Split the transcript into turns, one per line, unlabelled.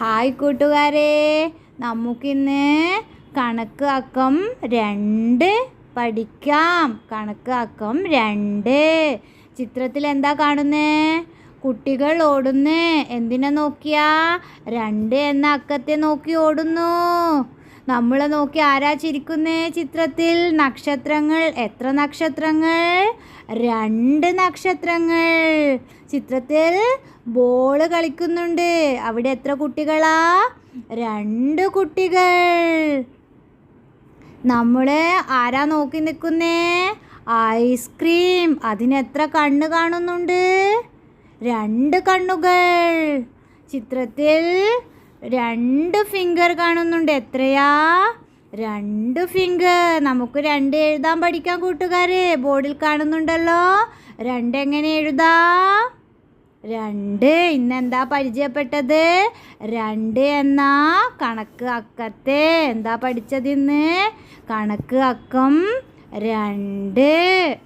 Hi കൂട്ടുകാരെ. നമുക്കിന്ന് കണക്ക് അക്കം രണ്ട് പഠിക്കാം. കണക്ക് അക്കം രണ്ട്. ചിത്രത്തിൽ എന്താ കാണുന്നേ? കുട്ടികൾ ഓടുന്നേ. എന്തിനെ നോക്കിയാ? രണ്ട് എന്ന അക്കത്തെ നോക്കി ഓടുന്നു. നമ്മളെ നോക്കി ആരാ ചിരിക്കുന്ന ചിത്രത്തിൽ? നക്ഷത്രങ്ങൾ. എത്ര നക്ഷത്രങ്ങൾ? രണ്ട് നക്ഷത്രങ്ങൾ. ചിത്രത്തിൽ ബോൾ കളിക്കുന്നുണ്ട്. അവിടെ എത്ര കുട്ടികളാ? രണ്ട് കുട്ടികൾ. നമ്മൾ ആരാ നോക്കി നിൽക്കുന്നേ ഐസ്ക്രീം. അതിനെത്ര കണ്ണ് കാണുന്നുണ്ട്? രണ്ട് കണ്ണുകൾ. ചിത്രത്തിൽ രണ്ട് ഫിംഗർ കാണുന്നുണ്ട്. എത്രയാ? രണ്ട് ഫിംഗർ നമുക്ക് രണ്ട് എഴുതാൻ പഠിക്കാൻ കൂട്ടുകാരെ. ബോർഡിൽ കാണുന്നുണ്ടല്ലോ. രണ്ട് എങ്ങനെ എഴുതാ? രണ്ട്. ഇന്നെന്താ പരിചയപ്പെട്ടത്? രണ്ട് എന്ന കണക്ക് അക്കത്തെ. എന്താ പഠിച്ചത് ഇന്ന്? കണക്ക് അക്കം രണ്ട്.